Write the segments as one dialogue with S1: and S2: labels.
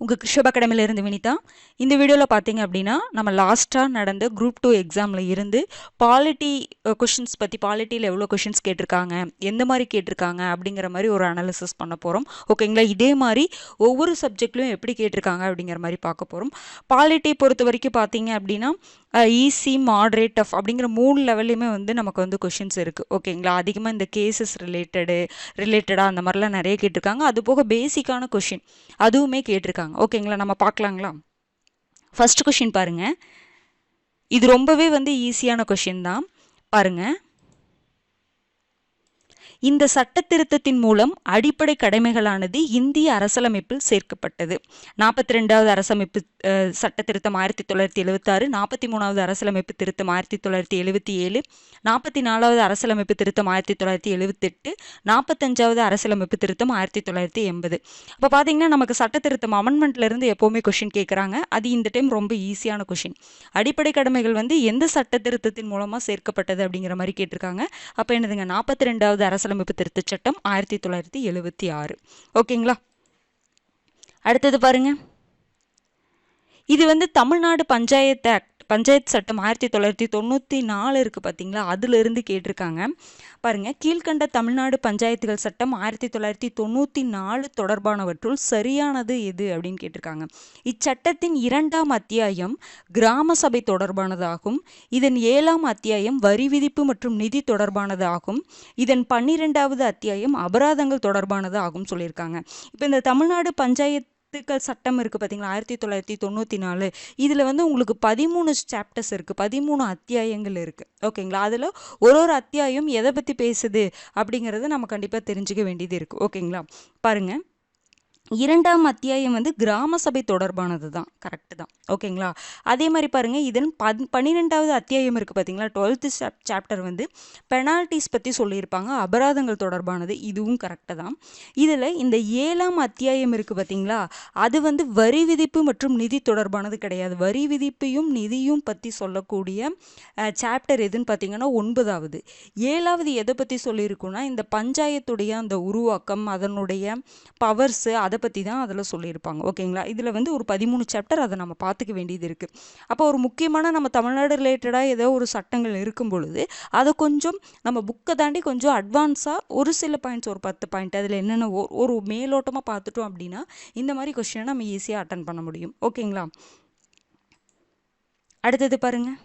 S1: உங்கள் கிருஷப் அகாடமியிலேருந்து இருந்து வினிதா இந்த வீடியோவில் பார்த்தீங்க அப்படின்னா நம்ம லாஸ்ட்டாக நடந்த குரூப் டூ எக்ஸாமில் இருந்து பாலிட்டி கொஷின்ஸ் பற்றி பாலிட்டியில் எவ்வளோ கொஷின்ஸ் கேட்டிருக்காங்க எந்த மாதிரி கேட்டிருக்காங்க அப்படிங்கிற மாதிரி ஒரு அனாலிசிஸ் பண்ண போகிறோம் ஓகேங்களா இதே மாதிரி ஒவ்வொரு சப்ஜெக்ட்லையும் எப்படி கேட்டிருக்காங்க அப்படிங்கிற மாதிரி பார்க்க போகிறோம் பாலிட்டி பொறுத்த வரைக்கும் பார்த்தீங்க அப்படின்னா ஈஸி மாட்ரேட் டஃப் அப்படிங்கிற மூணு லெவல்லையுமே வந்து நமக்கு வந்து கொஷின்ஸ் இருக்குது ஓகேங்களா அதிகமாக இந்த கேசஸ் ரிலேட்டடு ரிலேட்டடாக அந்த மாதிரிலாம் நிறைய கேட்டிருக்காங்க. அது போக பேசிக்கான கொஷின் அதுவுமே கேட்டிருக்காங்க. ஓகேங்களா நம்ம பார்க்கலாங்களா? ஃபர்ஸ்ட் கொஷின் பாருங்கள் இது ரொம்பவே வந்து ஈஸியான கொஷின் தான். பாருங்கள் இந்த சட்ட திருத்தத்தின் மூலம் அடிப்படை கடமைகளானது இந்திய அரசியலமைப்பில் சேர்க்கப்பட்டது. நாற்பத்தி ரெண்டாவது அரசமைப்பு சட்ட திருத்தம் ஆயிரத்தி தொள்ளாயிரத்தி எழுபத்தாறு நாற்பத்தி மூணாவது அரசியலமைப்பு திருத்தம் ஆயிரத்தி தொள்ளாயிரத்தி எழுபத்தி ஏழு நாற்பத்தி நாலாவது அரசியலமைப்பு திருத்தம் ஆயிரத்தி தொள்ளாயிரத்தி எழுபத்தெட்டு நாற்பத்தஞ்சாவது அரசியலமைப்பு திருத்தம் ஆயிரத்தி தொள்ளாயிரத்தி எண்பது. இப்போ பார்த்தீங்கன்னா நமக்கு சட்ட திருத்தம் அமெண்ட்மெண்ட்லேருந்து எப்போவுமே கொஷின் கேட்குறாங்க அது இந்த டைம் ரொம்ப ஈஸியான கொஷின் அடிப்படை கடமைகள் வந்து எந்த சட்ட திருத்தத்தின் மூலமாக சேர்க்கப்பட்டது அப்படிங்கிற மாதிரி கேட்டிருக்காங்க. அப்போ என்னதுங்க? நாற்பத்தி ரெண்டாவது அரசியலமைப்பு திருத்தச் சட்டம் ஆயிரத்தி தொள்ளாயிரத்தி எழுபத்தி ஆறு. ஓகேங்களா? அடுத்தது பாருங்க. இது வந்து தமிழ்நாடு பஞ்சாயத்து ஆக்ட். பஞ்சாயத்து சட்டம் ஆயிரத்தி தொள்ளாயிரத்தி தொண்ணூற்றி நாலு இருக்குது பார்த்தீங்களா அதிலிருந்து கேட்டிருக்காங்க. பாருங்க கீழ்கண்ட தமிழ்நாடு பஞ்சாயத்துகள் சட்டம் ஆயிரத்தி தொள்ளாயிரத்தி தொண்ணூற்றி நாலு தொடர்பானவற்றுள் சரியானது எது அப்படின்னு கேட்டிருக்காங்க. இச்சட்டத்தின் இரண்டாம் அத்தியாயம் கிராம சபை தொடர்பானதாகும். இதன் ஏழாம் அத்தியாயம் வரி விதிப்பு மற்றும் நிதி தொடர்பானது ஆகும் இதன் பன்னிரெண்டாவது அத்தியாயம் அபராதங்கள் தொடர்பானது ஆகும் சொல்லியிருக்காங்க. இப்போ இந்த தமிழ்நாடு பஞ்சாயத்துகள் சட்டம் இருக்குது பார்த்தீங்களா ஆயிரத்தி தொள்ளாயிரத்தி தொண்ணூற்றி நாலு. இதில் வந்து உங்களுக்கு பதிமூணு சாப்டர்ஸ் இருக்குது பதிமூணு அத்தியாயங்கள் இருக்குது ஓகேங்களா? அதில் ஒரு ஒரு அத்தியாயம் எதை பற்றி பேசுது அப்படிங்கிறத நம்ம கண்டிப்பாக தெரிஞ்சுக்க வேண்டியது இருக்குது ஓகேங்களா? பாருங்கள் இரண்டாம் அத்தியாயம் வந்து கிராம சபை தொடர்பானது தான். கரெக்டு தான். ஓகேங்களா அதே மாதிரி பாருங்கள் இதன் பன் பன்னிரெண்டாவது அத்தியாயம் இருக்குது பார்த்தீங்களா டுவெல்த்து சாப்டர் வந்து பெனால்ட்டிஸ் பற்றி சொல்லியிருப்பாங்க. அபராதங்கள் தொடர்பானது இதுவும் கரெக்டு தான். இதில் இந்த ஏழாம் அத்தியாயம் இருக்குது பார்த்தீங்களா அது வந்து வரி விதிப்பு மற்றும் நிதி தொடர்பானது கிடையாது. வரி விதிப்பையும் நிதியும் பற்றி சொல்லக்கூடிய சாப்டர் எதுன்னு பார்த்தீங்கன்னா ஒன்பதாவது. ஏழாவது எதை பற்றி சொல்லியிருக்குன்னா இந்த பஞ்சாயத்துடைய அந்த உருவாக்கம் அதனுடைய பவர்ஸு அதை அதை பற்றி தான் அதில் சொல்லியிருப்பாங்க. ஓகேங்களா? இதில் வந்து ஒரு பதிமூணு சாப்டர் அதை நம்ம பார்த்துக்க வேண்டியது இருக்குது அப்போ ஒரு முக்கியமான நம்ம தமிழ்நாடு ரிலேட்டடாக ஏதோ ஒரு சட்டங்கள் இருக்கும் பொழுது அதை கொஞ்சம் நம்ம புக்கை தாண்டி கொஞ்சம் அட்வான்ஸாக ஒரு சில பாயிண்ட்ஸ் ஒரு பத்து பாயிண்ட் அதில் என்னென்ன ஒரு மேலோட்டமாக பார்த்துட்டோம் அப்படின்னா இந்த மாதிரி கொஸ்டினை நம்ம ஈஸியாக அட்டன் பண்ண முடியும். ஓகேங்களா? அடுத்தது பாருங்கள்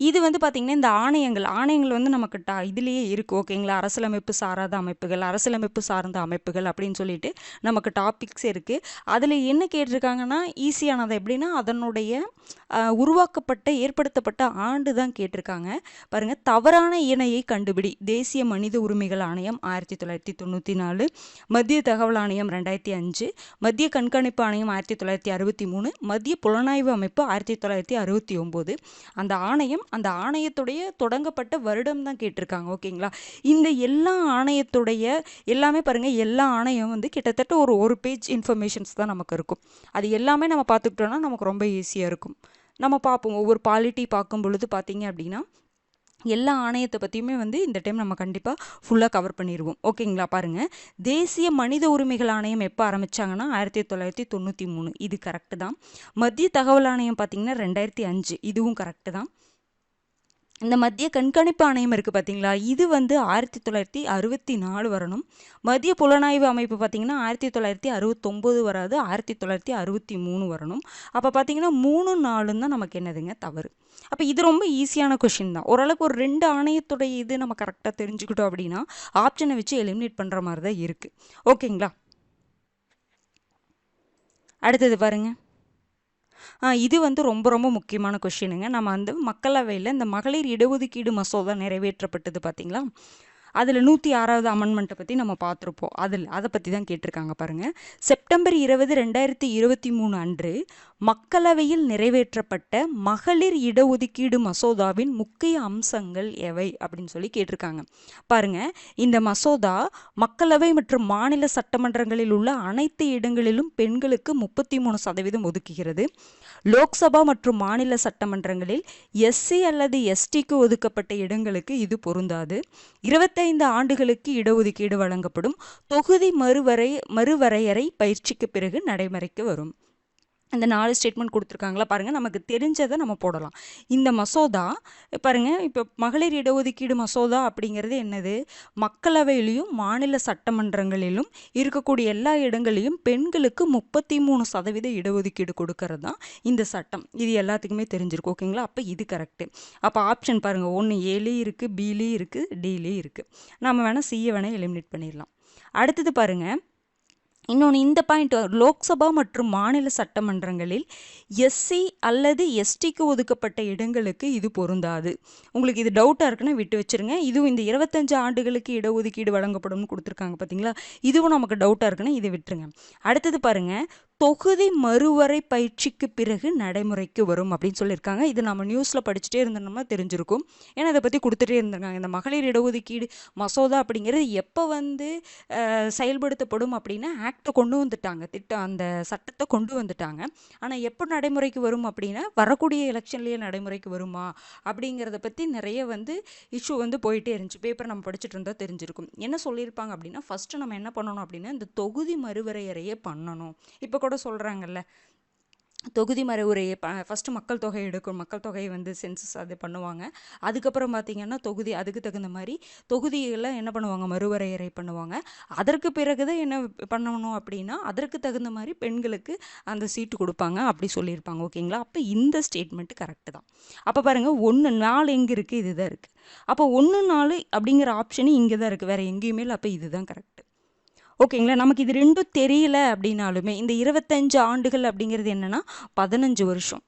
S1: இது வந்து பார்த்திங்கன்னா இந்த ஆணையங்கள் ஆணையங்கள் வந்து நமக்கு டா இதுலேயே இருக்குது ஓகேங்களா? அரசியலமைப்பு சாராத அமைப்புகள் அரசியலமைப்பு சார்ந்த அமைப்புகள் அப்படின்னு சொல்லிட்டு நமக்கு டாபிக்ஸ் இருக்குது அதில் என்ன கேட்டிருக்காங்கன்னா ஈஸியானது எப்படின்னா அதனுடைய உருவாக்கப்பட்ட ஏற்படுத்தப்பட்ட ஆண்டு தான் கேட்டிருக்காங்க. பாருங்கள் தவறான இணையை கண்டுபிடி தேசிய மனித உரிமைகள் ஆணையம் ஆயிரத்தி தொள்ளாயிரத்தி தொண்ணூற்றி நாலு மத்திய தகவல் ஆணையம் ரெண்டாயிரத்தி அஞ்சு மத்திய கண்காணிப்பு ஆணையம் ஆயிரத்தி தொள்ளாயிரத்தி அறுபத்தி மூணு மத்திய புலனாய்வு அமைப்பு ஆயிரத்தி தொள்ளாயிரத்தி அறுபத்தி ஒம்பது. அந்த ஆணையம் அந்த ஆணையத்துடைய தொடங்கப்பட்ட வருடம் தான் கேட்டிருக்காங்க ஓகேங்களா? இந்த எல்லா ஆணையத்துடைய எல்லாமே பாருங்கள் எல்லா ஆணையம் வந்து கிட்டத்தட்ட ஒரு ஒரு பேஜ் இன்ஃபர்மேஷன்ஸ் தான் நமக்கு இருக்கும். அது எல்லாமே நம்ம பார்த்துக்கிட்டோம்னா நமக்கு ரொம்ப ஈஸியாக இருக்கும். நம்ம பார்ப்போம். ஒவ்வொரு பாலிட்டி பார்க்கும் பொழுது பார்த்தீங்க அப்படின்னா எல்லா ஆணையத்தை பற்றியுமே வந்து இந்த டைம் நம்ம கண்டிப்பாக ஃபுல்லாக கவர் பண்ணிடுவோம் ஓகேங்களா? பாருங்கள் தேசிய மனித உரிமைகள் ஆணையம் எப்போ ஆரம்பிச்சாங்கன்னா ஆயிரத்தி தொள்ளாயிரத்தி தொண்ணூற்றி மூணு. இது கரெக்டு தான். மத்திய தகவல் ஆணையம் பார்த்திங்கன்னா ரெண்டாயிரத்தி அஞ்சு. இதுவும் கரெக்டு தான். இந்த மத்திய கண்காணிப்பு ஆணையம் இருக்குது பார்த்தீங்களா இது வந்து ஆயிரத்தி தொள்ளாயிரத்தி அறுபத்தி நாலு வரணும். மத்திய புலனாய்வு அமைப்பு பார்த்தீங்கன்னா ஆயிரத்தி தொள்ளாயிரத்தி அறுபத்தொம்போது வராது ஆயிரத்தி தொள்ளாயிரத்தி அறுபத்தி மூணு வரணும். அப்போ பார்த்தீங்கன்னா மூணு நாலுன்னு தான் நமக்கு என்னதுங்க? தவறு. அப்போ இது ரொம்ப ஈஸியான கொஷின் தான். ஓரளவுக்கு ஒரு ரெண்டு ஆணையத்துடைய இது நம்ம கரெக்டாக தெரிஞ்சுக்கிட்டோம் அப்படின்னா ஆப்ஷனை வச்சு எலிமினேட் பண்ணுற மாதிரி தான் இருக்குது ஓகேங்களா அடுத்தது பாருங்கள் இது வந்து ரொம்ப ரொம்ப முக்கியமான கொஷினுங்க நம்ம வந்து மக்களவையில் இந்த மகளிர் இடஒதுக்கீடு மசோதா நிறைவேற்றப்பட்டது பார்த்தீங்களா அதில் நூற்றி ஆறாவது அமெண்ட்மெண்ட்டை பற்றி நம்ம பார்த்துருப்போம். அதில் அதை பற்றி தான் கேட்டிருக்காங்க பாருங்கள் செப்டம்பர் இருபது ரெண்டாயிரத்தி இருபத்தி மூணு அன்று மக்களவையில் நிறைவேற்றப்பட்ட மகளிர் இடஒதுக்கீடு மசோதாவின் முக்கிய அம்சங்கள் எவை அப்படின்னு சொல்லி கேட்டிருக்காங்க. பாருங்கள் இந்த மசோதா மக்களவை மற்றும் மாநில சட்டமன்றங்களில் உள்ள அனைத்து இடங்களிலும் பெண்களுக்கு முப்பத்தி மூணு சதவீதம் ஒதுக்குகிறது. லோக்சபா மற்றும் மாநில சட்டமன்றங்களில் எஸ்சி அல்லது எஸ்டிக்கு ஒதுக்கப்பட்ட இடங்களுக்கு இது பொருந்தாது. இருபத்தை பதினைந்து ஆண்டுகளுக்கு இடஒதுக்கீடு வழங்கப்படும் தொகுதி மறுவரை மறுவரையறை பயிற்சிக்கு பிறகு நடைமுறைக்கு வரும். இந்த நாலு ஸ்டேட்மெண்ட் கொடுத்துருக்காங்களா பாருங்கள் நமக்கு தெரிஞ்சதை நம்ம போடலாம். இந்த மசோதா பாருங்கள் இப்போ மகளிர் இடஒதுக்கீடு மசோதா அப்படிங்கிறது என்னது? மக்களவையிலையும் மாநில சட்டமன்றங்களிலும் இருக்கக்கூடிய எல்லா இடங்களிலும் பெண்களுக்கு முப்பத்தி மூணு சதவீத இடஒதுக்கீடு கொடுக்கறது தான் இந்த சட்டம். இது எல்லாத்துக்குமே தெரிஞ்சிருக்கும் ஓகேங்களா? அப்போ இது கரெக்டு அப்போ ஆப்ஷன் பாருங்கள் ஒன்று ஏலேயும் இருக்குது பிலேயும் இருக்குது டிலேயும் இருக்குது நம்ம வேணால் சியை வேணால் எலிமினேட் பண்ணிடலாம். அடுத்தது பாருங்கள் இன்னொன்று இந்த பாயிண்ட் லோக்சபா மற்றும் மாநில சட்டமன்றங்களில் எஸ்சி அல்லது எஸ்டிக்கு ஒதுக்கப்பட்ட இடங்களுக்கு இது பொருந்தாது. உங்களுக்கு இது டவுட்டாக இருக்குன்னா விட்டு வச்சிருங்க. இதுவும் இந்த இருபத்தஞ்சு ஆண்டுகளுக்கு இடஒதுக்கீடு வழங்கப்படும்னு கொடுத்துருக்காங்க பார்த்தீங்களா இதுவும் நமக்கு டவுட்டாக இருக்குன்னா இதை விட்டுருங்க. அடுத்தது பாருங்கள் தொகுதி மறுவரை பயிற்சிக்கு பிறகு நடைமுறைக்கு வரும் அப்படின்னு சொல்லியிருக்காங்க. இது நம்ம நியூஸில் படிச்சுட்டே இருந்தோம்னா தெரிஞ்சிருக்கும். ஏன்னா இதை பற்றி கொடுத்துட்டே இருந்திருக்காங்க. இந்த மகளிர் இடஒதுக்கீடு மசோதா அப்படிங்கிறது எப்போ வந்து செயல்படுத்தப்படும் அப்படின்னா ஆக்டை கொண்டு வந்துட்டாங்க. திட்டம் அந்த சட்டத்தை கொண்டு வந்துட்டாங்க. ஆனால் எப்போ நடைமுறைக்கு வரும் அப்படின்னா வரக்கூடிய எலெக்ஷன்லேயே நடைமுறைக்கு வருமா அப்படிங்கிறத பற்றி நிறைய வந்து இஷ்யூ வந்து போயிட்டே இருந்துச்சு. பேப்பர் நம்ம படிச்சுட்டு இருந்தால் தெரிஞ்சிருக்கும். என்ன சொல்லியிருப்பாங்க அப்படின்னா ஃபஸ்ட்டு நம்ம என்ன பண்ணணும் அப்படின்னா இந்த தொகுதி மறுவரையறையே பண்ணணும். இப்போ கூட சொல்கிறாங்கல்ல தொகுதி மறைவுரையை ப ஃபஸ்ட்டு மக்கள் தொகை எடுக்கும் மக்கள் தொகையை வந்து சென்சஸ் அது பண்ணுவாங்க. அதுக்கப்புறம் பார்த்திங்கன்னா தொகுதி அதுக்கு தகுந்த மாதிரி தொகுதிகளை என்ன பண்ணுவாங்க? மறுவரையறை பண்ணுவாங்க. அதற்கு பிறகு தான் என்ன பண்ணணும் அப்படின்னா அதற்கு தகுந்த மாதிரி பெண்களுக்கு அந்த சீட்டு கொடுப்பாங்க அப்படி சொல்லியிருப்பாங்க. ஓகேங்களா அப்போ இந்த ஸ்டேட்மெண்ட்டு கரெக்டு தான். அப்போ பாருங்கள் ஒன்று நாலு எங்கே இருக்குது இதுதான் இருக்குது அப்போ ஒன்று நாலு அப்படிங்கிற ஆப்ஷனு இங்கே தான் இருக்குது வேறு எங்கேயுமே இல்லை. அப்போ இதுதான் கரெக்டு ஓகேங்களா? நமக்கு இது ரெண்டும் தெரியல அப்படின்னாலுமே இந்த இருபத்தஞ்சு ஆண்டுகள் அப்படிங்கிறது என்னன்னா பதினஞ்சு வருஷம்.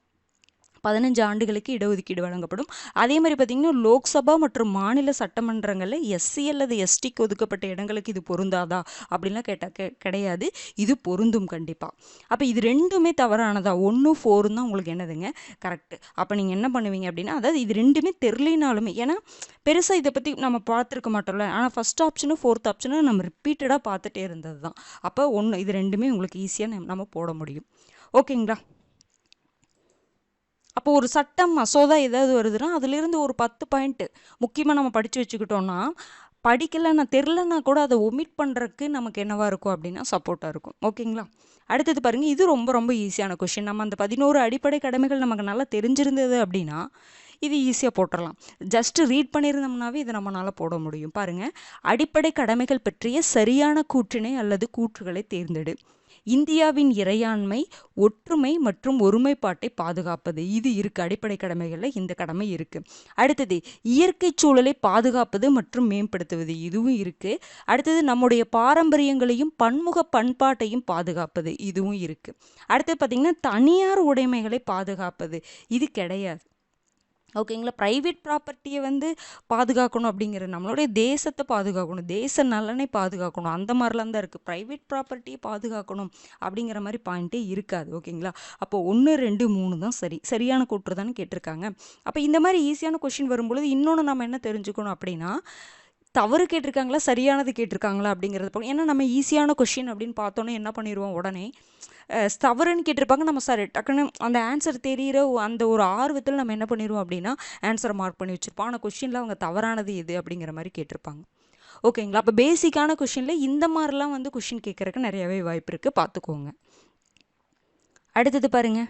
S1: பதினஞ்சு ஆண்டுகளுக்கு இடஒதுக்கீடு வழங்கப்படும். அதே மாதிரி பார்த்திங்கன்னா லோக்சபா மற்றும் மாநில சட்டமன்றங்களில் எஸ்சி அல்லது எஸ்டிக்கு ஒதுக்கப்பட்ட இடங்களுக்கு இது பொருந்தாதா அப்படின்லாம் கேட்டால் கே கிடையாது. இது பொருந்தும் கண்டிப்பாக அப்போ இது ரெண்டுமே தவறானதா? ஒன்று ஃபோரும் தான் உங்களுக்கு என்னதுங்க? கரெக்டு. அப்போ நீங்கள் என்ன பண்ணுவீங்க அப்படின்னா அதாவது இது ரெண்டுமே தெரிலினாலுமே ஏன்னா பெருசாக இதை பற்றி நம்ம பார்த்துருக்க மாட்டோம்ல. ஆனால் ஃபஸ்ட் ஆப்ஷனும் ஃபோர்த் ஆப்ஷனும் நம்ம ரிப்பீட்டடாக பார்த்துட்டே இருந்தது தான் அப்போ ஒன்று இது ரெண்டுமே உங்களுக்கு ஈஸியாக நம்ம போட முடியும். ஓகேங்களா? அப்போ ஒரு சட்டம் மசோதா ஏதாவது வருதுன்னா அதுலேருந்து ஒரு பத்து பாயிண்ட்டு முக்கியமாக நம்ம படித்து வச்சுக்கிட்டோம்னா படிக்கலைன்னா தெரிலன்னா கூட அதை ஒமிட் பண்ணுறதுக்கு நமக்கு என்னவாக இருக்கும் அப்படின்னா சப்போர்ட்டாக இருக்கும். ஓகேங்களா? அடுத்தது பாருங்கள் இது ரொம்ப ரொம்ப ஈஸியான கொஷின் நம்ம அந்த பதினோரு அடிப்படை கடமைகள் நமக்கு நல்லா தெரிஞ்சிருந்தது அப்படின்னா இது ஈஸியாக போட்டுடலாம் ஜஸ்ட்டு ரீட் பண்ணியிருந்தோம்னாவே இதை நம்மளால் போட முடியும். பாருங்கள் அடிப்படை கடமைகள் பற்றிய சரியான கூற்றினை அல்லது கூற்றுகளை தேர்ந்தெடு. இந்தியாவின் இறையாண்மை ஒற்றுமை மற்றும் ஒருமைப்பாட்டை பாதுகாப்பது. இது இருக்கு. அடிப்படை கடமைகளில் இந்த கடமை இருக்கு. அடுத்தது இயற்கை சூழலை பாதுகாப்பது மற்றும் மேம்படுத்துவது. இதுவும் இருக்கு. அடுத்தது நம்முடைய பாரம்பரியங்களையும் பன்முக பண்பாட்டையும் பாதுகாப்பது. இதுவும் இருக்கு. அடுத்தது பார்த்திங்கன்னா தனியார் உடைமைகளை பாதுகாப்பது. இது கிடையாது. ஓகேங்களா ப்ரைவேட் ப்ராப்பர்ட்டியை வந்து பாதுகாக்கணும் அப்படிங்கிற நம்மளுடைய தேசத்தை பாதுகாக்கணும் தேச நலனை பாதுகாக்கணும். அந்த மாதிரிலாம் தான் இருக்குது ப்ரைவேட் ப்ராப்பர்ட்டியை பாதுகாக்கணும் அப்படிங்கிற மாதிரி பாயிண்ட்டே இருக்காது. ஓகேங்களா அப்போ ஒன்று ரெண்டு மூணு தான் சரி. சரியான கூற்று தானே கேட்டிருக்காங்க. அப்போ இந்த மாதிரி ஈஸியான கொஷின் வரும்பொழுது இன்னொன்று நம்ம என்ன தெரிஞ்சுக்கணும் அப்படின்னா தவறு கேட்டிருக்காங்களா சரியானது கேட்டிருக்காங்களா அப்படிங்கிறது பார்க்கணும். ஏன்னா நம்ம ஈஸியான கொஷின் அப்படின்னு பார்த்தோன்னே என்ன பண்ணிடுவோம் உடனே? தவறுன்னு கேட்டிருப்பாங்க நம்ம சார் டக்குன்னு அந்த ஆன்சர் தெரியிற அந்த ஒரு ஆர்வத்தில் நம்ம என்ன பண்ணிடுவோம் அப்படின்னா ஆன்சரை மார்க் பண்ணி வச்சுருப்போம். ஆனால் கொஷினில் அவங்க தவறானது எது அப்படிங்கிற மாதிரி கேட்டிருப்பாங்க. ஓகேங்களா? அப்போ பேசிக்கான கொஷினில் இந்த மாதிரிலாம் வந்து கொஷின் கேட்குறக்கு நிறையவே வாய்ப்பு இருக்குது பார்த்துக்கோங்க. அடுத்தது பாருங்கள்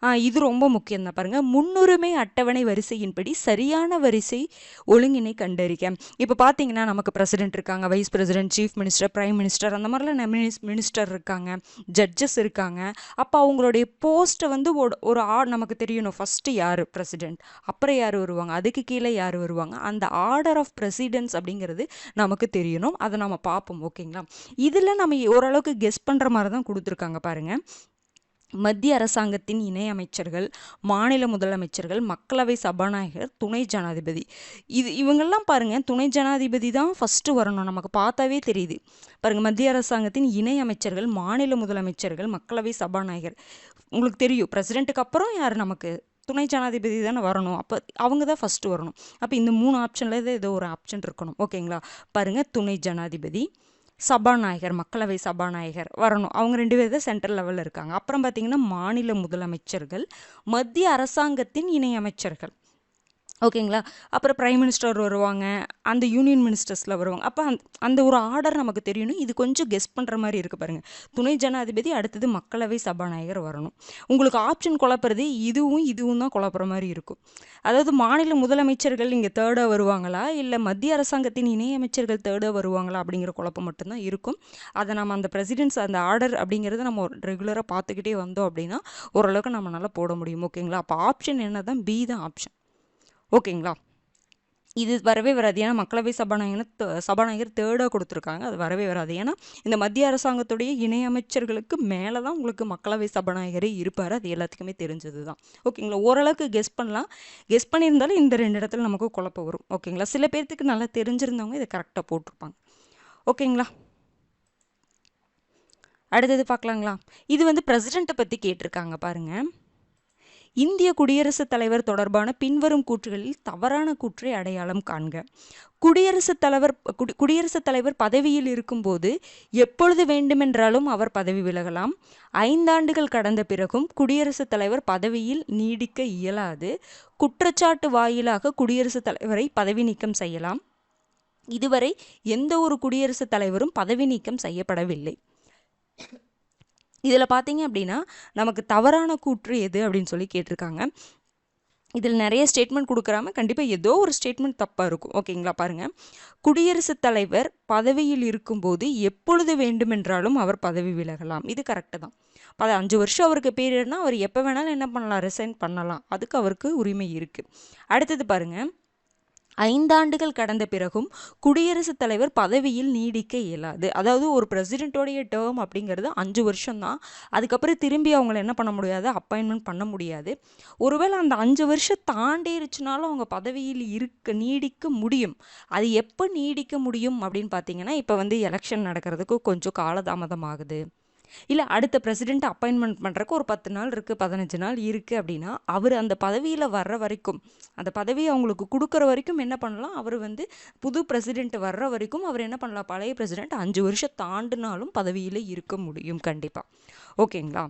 S1: இது ரொம்ப முக்கியம் தான் பாருங்கள் முன்னுரிமை அட்டவணை வரிசையின்படி சரியான வரிசை ஒழுங்கினை கண்டறிக்க இப்போ பார்த்தீங்கன்னா நமக்கு பிரசிடென்ட் இருக்காங்க vice president chief minister prime minister அந்த மாதிரிலாம் மினிஸ்டர் இருக்காங்க ஜட்ஜஸ் இருக்காங்க. அப்போ அவங்களுடைய போஸ்ட்டை வந்து ஒரு- ஒரு ஆ நமக்கு தெரியணும். ஃபஸ்ட்டு யார் பிரசிடென்ட் அப்புறம் யார் வருவாங்க? அதுக்கு கீழே யார் வருவாங்க? அந்த ஆர்டர் ஆஃப் பிரசிடென்ட்ஸ் அப்படிங்கிறது நமக்கு தெரியணும். அதை நம்ம பார்ப்போம் ஓகேங்களா இதில் நம்ம ஓரளவுக்கு கெஸ் பண்ணுற மாதிரி தான் கொடுத்துருக்காங்க பாருங்கள் மத்திய அரசாங்கத்தின் இணை அமைச்சர்கள் மாநில முதலமைச்சர்கள் மக்களவை சபாநாயகர் துணை ஜனாதிபதி. இது இவங்கெல்லாம் பாருங்கள் துணை ஜனாதிபதி தான் ஃபஸ்ட்டு வரணும். நமக்கு பார்த்தாவே தெரியுது. பாருங்கள் மத்திய அரசாங்கத்தின் இணை அமைச்சர்கள் மாநில முதலமைச்சர்கள் மக்களவை சபாநாயகர். உங்களுக்கு தெரியும் பிரசிடெண்ட்டுக்கு அப்புறம் யார் நமக்கு? துணை ஜனாதிபதி தானே வரணும். அப்போ அவங்க தான் ஃபஸ்ட்டு வரணும். அப்போ இந்த மூணு ஆப்ஷனில் தான் ஏதோ ஒரு ஆப்ஷன் இருக்கணும். ஓகேங்களா பாருங்கள் துணை ஜனாதிபதி சபாநாயகர் மக்களவை சபாநாயகர் வரணும். அவங்க ரெண்டு பேர் தான் சென்ட்ரல் லெவலில் இருக்காங்க. அப்புறம் பார்த்தீங்கன்னா மாநில முதலமைச்சர்கள் மத்திய அரசாங்கத்தின் இணை அமைச்சர்கள். ஓகேங்களா? அப்புறம் ப்ரைம் மினிஸ்டர் வருவாங்க. அந்த யூனியன் மினிஸ்டர்ஸில் வருவாங்க. அப்போ அந்த அந்த ஒரு ஆர்டர் நமக்கு தெரியணும். இது கொஞ்சம் கெஸ் பண்ணுற மாதிரி இருக்குது பாருங்கள் துணை ஜனாதிபதி அடுத்தது மக்களவை சபாநாயகர் வரணும். உங்களுக்கு ஆப்ஷன் குழப்புறது இதுவும் இதுவும் தான் குழப்புற மாதிரி இருக்கும். அதாவது மாநில முதலமைச்சர்கள் இங்கே தேர்டாக வருவாங்களா? இல்லை மத்திய அரசாங்கத்தின் இணையமைச்சர்கள் தேர்டாக வருவாங்களா? அப்படிங்கிற குழப்பம் மட்டும்தான் இருக்கும். அதை நம்ம அந்த பிரசிடென்ட்ஸ் அந்த ஆர்டர் அப்படிங்கிறத நம்ம ரெகுலராக பார்த்துக்கிட்டே வந்தோம் அப்படின்னா ஓரளவுக்கு நம்ம நல்லா போட முடியும். ஓகேங்களா? அப்போ ஆப்ஷன் என்ன தான் பி தான் ஆப்ஷன் ஓகேங்களா? இது வரவே வராது. ஏன்னா மக்களவை சபாநாயகர் சபாநாயகர் தேர்டாக கொடுத்துருக்காங்க. அது வரவே வராது. ஏன்னா இந்த மத்திய அரசாங்கத்துடைய இணையமைச்சர்களுக்கு மேலே தான் உங்களுக்கு மக்களவை சபாநாயகரே இருப்பார். அது எல்லாத்துக்குமே தெரிஞ்சது தான் ஓகேங்களா? ஓரளவுக்கு கெஸ் பண்ணலாம். கெஸ் பண்ணியிருந்தாலும் இந்த ரெண்டு இடத்துல நமக்கு குழப்பம் வரும். ஓகேங்களா? சில பேர்த்துக்கு நல்லா தெரிஞ்சிருந்தவங்க இதை கரெக்டாக போட்டிருப்பாங்க. ஓகேங்களா? அடுத்தது பார்க்கலாங்களா? இது வந்து பிரசிடெண்ட்டை பற்றி கேட்டிருக்காங்க பாருங்கள் இந்திய குடியரசுத் தலைவர் தொடர்பான பின்வரும் கூற்றுகளில் தவறான கூற்றை அடையாளம் காண்க. குடியரசுத் தலைவர் குடியரசுத் தலைவர் பதவியில் இருக்கும்போது எப்பொழுது வேண்டுமென்றாலும் அவர் பதவி விலகலாம். ஐந்தாண்டுகள் கடந்த பிறகும் குடியரசுத் தலைவர் பதவியில் நீடிக்க இயலாது. குற்றச்சாட்டு வாயிலாக குடியரசுத் தலைவரை பதவி நீக்கம் செய்யலாம். இதுவரை எந்த ஒரு குடியரசுத் தலைவரும் பதவி நீக்கம் செய்யப்படவில்லை. இதில் பார்த்தீங்க அப்படின்னா நமக்கு தவறான கூற்று எது அப்படின்னு சொல்லி கேட்டிருக்காங்க. இதில் நிறைய ஸ்டேட்மெண்ட் கொடுக்குறாம கண்டிப்பாக ஏதோ ஒரு ஸ்டேட்மெண்ட் தப்பாக இருக்கும். ஓகேங்களா பாருங்கள் குடியரசுத் தலைவர் பதவியில் இருக்கும்போது எப்பொழுது வேண்டுமென்றாலும் அவர் பதவி விலகலாம். இது கரெக்டு தான். பத அஞ்சு வருஷம் அவருக்கு பீரியட்னா அவர் எப்போ வேணாலும் என்ன பண்ணலாம் ரிசைன் பண்ணலாம். அதுக்கு அவருக்கு உரிமை இருக்குது அடுத்தது பாருங்கள் ஐந்தாண்டுகள் கடந்த பிறகும் குடியரசுத் தலைவர் பதவியில் நீடிக்க இயலாது. அதாவது ஒரு பிரசிடென்ட்டோடைய டேர்ம் அப்படிங்கிறது அஞ்சு வருஷம் தான் அதுக்கப்புறம் திரும்பி அவங்கள என்ன பண்ண முடியாது? அப்பாயின்மெண்ட் பண்ண முடியாது. ஒருவேளை அந்த அஞ்சு வருஷம் தாண்டிருச்சுனாலும் அவங்க பதவியில் இருக்க நீடிக்க முடியும். அது எப்போ நீடிக்க முடியும் அப்படின்னு பார்த்தீங்கன்னா இப்போ வந்து எலெக்ஷன் நடக்கிறதுக்கு கொஞ்சம் காலதாமதம் ஆகுது இல்லை அடுத்த பிரசிடெண்ட் அப்பாயின்மெண்ட் பண்ணுறக்கு ஒரு பத்து நாள் இருக்குது பதினஞ்சு நாள் இருக்குது அப்படின்னா அவர் அந்த பதவியில் வர்ற வரைக்கும் அந்த பதவியை அவங்களுக்கு கொடுக்குற வரைக்கும் என்ன பண்ணலாம்? அவர் வந்து புது பிரசிடெண்ட் வர்ற வரைக்கும் அவர் என்ன பண்ணலாம்? பழைய பிரசிடெண்ட் அஞ்சு வருஷம் தாண்டினாலும் பதவியில் இருக்க முடியும் கண்டிப்பாக ஓகேங்களா